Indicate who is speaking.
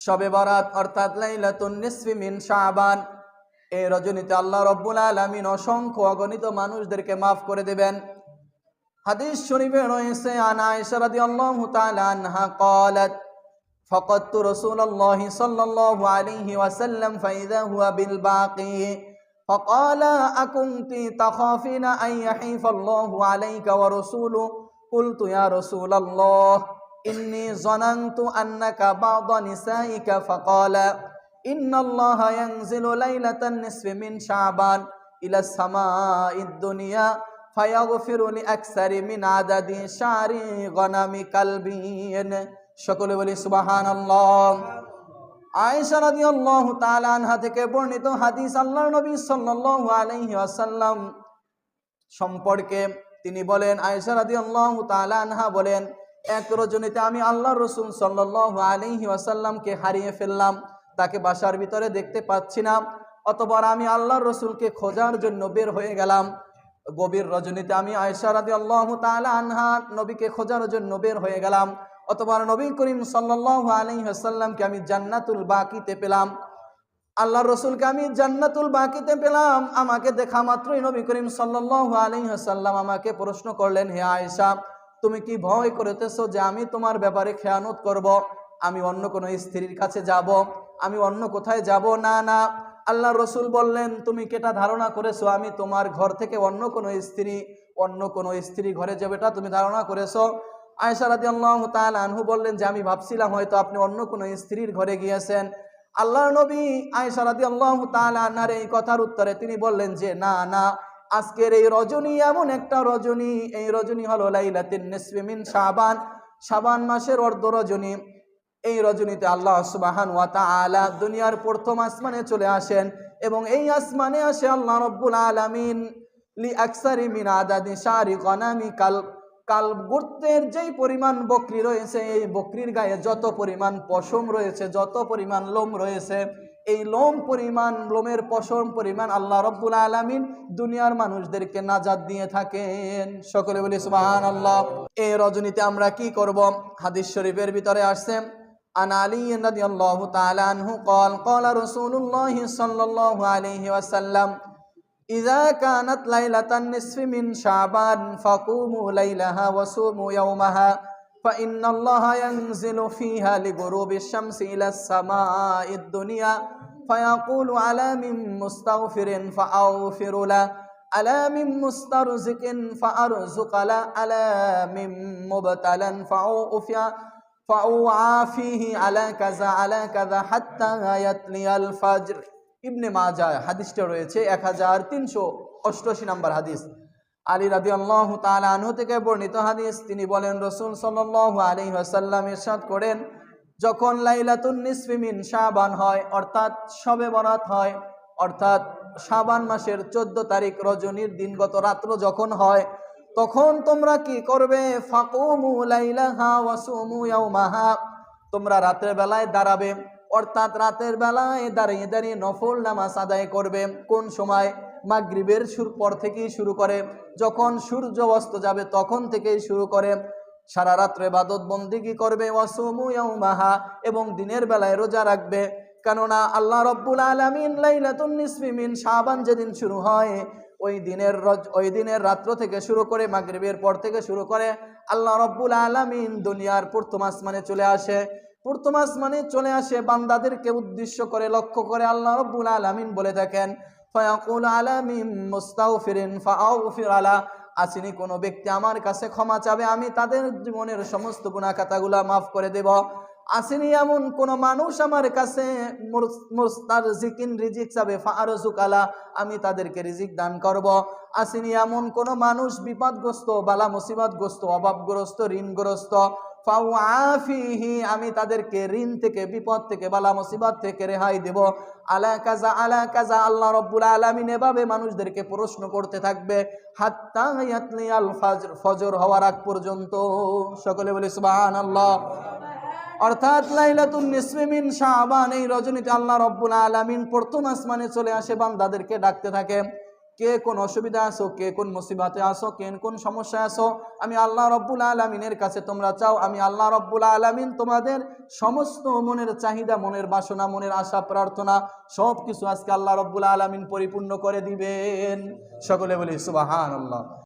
Speaker 1: শবে বরাত অর্থাৎ লাইলাতুন নিসফি মিন শাবান এই রজনীতে আল্লাহ রব্বুল আলামিন অসংখ্য অগণিত মানুষদেরকে মাফ করে দেবেন হাদিস শরীফে রয়েছে আনা আয়েশা রাদিয়াল্লাহু তাআলা আনহা قالت فقدت رسول الله صلى الله عليه وسلم فإذا هو بالباقي فقال أكنت تخافين أن يحيف الله عليك ورسوله قلت يا رسول الله ইন্নি জনান্তু আন্নাকা বাদা নিসাইকা ফাকালা, ইন্নাল্লাহা ইয়ানজিলু লাইলাতান নিসফি মিন শাবান ইলা সামাঈদ দুনিয়া ফায়াগফিরু লিআকসারি মিন আদাদি শারি গনামি কালবিন সকলে বলি সুবহানাল্লাহ। আয়েশা রাদিয়াল্লাহু তাআলা আনহা থেকে বর্ণিত হাদিস আল্লাহর নবী সাল্লাল্লাহু আলাইহি ওয়াসাল্লাম সম্পর্কে তিনি বলেন, আয়েশা রাদিয়াল্লাহু তাআলা আনহা বলেন এক রজনীতে আমি আল্লাহর রাসূল সাল্লাল্লাহু আলাইহি ওয়াসাল্লামকে হারিয়ে ফেললাম, তাকে বাসার ভিতরে দেখতে পাচ্ছি না অতবার আমি আল্লাহর রসুলকে খোঁজার জন্য বের হয়ে গেলাম। গভীর রজনীতে আমি আয়েশা রাদিয়াল্লাহু তাআলা আনহা নবীকে খোঁজার জন্য বের হয়ে গেলাম অতবার নবী করিম সাল্লাল্লাহু আলাইহি ওয়াসাল্লামকে আমি জান্নাতুল বাকিতে পেলাম। আল্লাহর রসুলকে আমি জান্নাতুল বাকিতে পেলাম, আমাকে দেখা মাত্রই নবী করিম সাল্লাল্লাহু আলাইহি ওয়াসাল্লাম আমাকে প্রশ্ন করলেন, হে আয়েশা তুমি কি ভয় করিতেছো যে আমি তোমার ব্যাপারে খেয়ানত করব? আমি অন্য কোনো স্ত্রীর কাছে যাব? আমি অন্য কোথায় যাব? না না। আল্লাহ রসুল বললেন, তুমি কেটা ধারণা করেছ? আমি তোমার ঘর থেকে অন্য কোনো স্ত্রী, অন্য কোনো স্ত্রী ঘরে যাবে এটা তুমি ধারণা করেছ? আয়সা রাদি আল্লাহ আনহু বললেন, যে আমি ভাবছিলাম হয়তো আপনি অন্য কোনো স্ত্রীর ঘরে গিয়েছেন। আল্লাহ নবী আয়সা রাদি আল্লাহ আনহার এই কথার উত্তরে তিনি বললেন যে, না না। আজকের এই রজনী এমন একটা রজনী, এই রজনী হলো লাইলাতিন শাবান শাবান মাসের অর্ধ রজনী। এই রজনীতে আল্লাহ সুবাহান ওয়া তাআলা দুনিয়ার প্রথম আসমানে চলে আসেন এবং এই আসমানে আসে আল্লাহ রব্বুল আলামিন, লি আকসারি মিন আদাদি শারি গনামি কাল কাল গুর্তের যেই পরিমাণ বকরি রয়েছে, এই বকরির গায়ে যত পরিমাণ পশম রয়েছে, যত পরিমাণ লোম রয়েছে এই লোম পরিমাণ লোমের পশম পরিমাণ আল্লাহ রব্বুল আলামিন দুনিয়ার মানুষদেরকে নাজাদ দিয়ে থাকেন সকলে বলি সুবহান আল্লাহ এই রজনীতে আমরা কি করব হাদিস শরীফের ভিতরে আসছে عن علي رضي الله تعالى عنه قال قال رسول الله صلى الله عليه وسلم إذا كانت ليلة النصف من شعبان فقوموا ليلها وصوموا يومها فإن الله ينزل فيها لغروب الشمس إلى السماء الدنيا فيقول على من مستغفر فأغفر له على من مسترزق فأرزق له على من مبتلا فأوفي فأوعافيه على كذا على كذا حتى يتلي الفجر ইবনে মাজা হাদিসটা রয়েছে এক হাজার তিনশো অষ্টআশি নম্বর হাদিস আলী রাদি আল্লাহ আনহু থেকে বর্ণিত হাদিস। তিনি বলেন, রসুল সাল্লাহ আলী আসাল্লাম ইরশাদ করেন, যখন লাইলাতুন নিসফিমিন শাবান হয়, অর্থাৎ শবে বরাত হয়, অর্থাৎ শাবান মাসের চোদ্দ তারিখ রজনীর দিনগত রাত্র যখন হয়, তখন তোমরা কি করবে? ফাকুমু লাইলাহা তোমরা রাতের বেলায় দাঁড়াবে, অর্থাৎ রাতের বেলায় দাঁড়িয়ে দাঁড়িয়ে নফল নামাজ আদায় করবে। কোন সময়? মাগরিবের সুর পর থেকেই শুরু করে। যখন সূর্য অস্ত যাবে, তখন থেকেই শুরু করে। সারা রাত্রে বাদত বন্দিগি করবে? ইয়াউমাহা, এবং দিনের বেলায় রোজা রাখবে। কেননা আল্লাহ রব্বুল আলামিন লাইলাতুন নিসফি মিন শাবান যেদিন শুরু হয়, ওই দিনের রজ ওই দিনের রাত্র থেকে শুরু করে, মাগরিবের পর থেকে শুরু করে, আল্লাহ রব্বুল আলামিন দুনিয়ার প্রথম আসমানে চলে আসে। প্রথম আসমানে চলে আসে বান্দাদেরকে উদ্দেশ্য করে, লক্ষ্য করে আল্লাহ রব্বুল আলামিন বলে থাকেন ফায়াকুল আলামিন মুস্তাগফিরিন ফাআগফির আলা। আসিনি, কোনো ব্যক্তি আমার কাছে ক্ষমা চাবে, আমি তাদের জীবনের সমস্ত গুনাহ খাতাগুলা মাফ করে দেব। আসেনি, এমন কোন মানুষ আমার কাছে মুস্তার জিকিন রিজিক চাবে ফারজুক আলা, আমি তাদেরকে রিজিক দান করব। আসেনি, এমন কোন মানুষ বিপদগ্রস্ত, বালা মুসিবতগ্রস্ত, অভাবগ্রস্ত, ঋণগ্রস্ত ফাউ আফিহি আমি তাদেরকে ঋণ থেকে, বিপদ থেকে, বালা মুসিবত থেকে রেহাই দেব। আলা কাজা আলা কাজা, আল্লাহ রব্বুল আলামিন এভাবে মানুষদেরকে প্রশ্ন করতে থাকবে, হাত্তা আল ফজর ফজর হওয়ার আগ পর্যন্ত। সকলে বলি, সুবহানাল্লাহ। অর্থাৎ লাইলাতুন নিসমিন শাবান, এই রজনীতে আল্লাহ রব্বুল আলামিন প্রথম আসমানে চলে আসে, বান্দাদেরকে ডাকতে থাকে। কে কোন অসুবিধা আসো কে কোন মুসিবাতে আসো কে কোন সমস্যায় আসো আমি আল্লাহ রব্বুল আলমিনের কাছে তোমরা চাও, আমি আল্লাহ রব্বুল আলমিন তোমাদের সমস্ত মনের চাহিদা, মনের বাসনা, মনের আশা, প্রার্থনা সব কিছু আজকে আল্লাহ রব্বুল আলমিন পরিপূর্ণ করে দিবেন। সকলে বলি সুবাহান আল্লাহ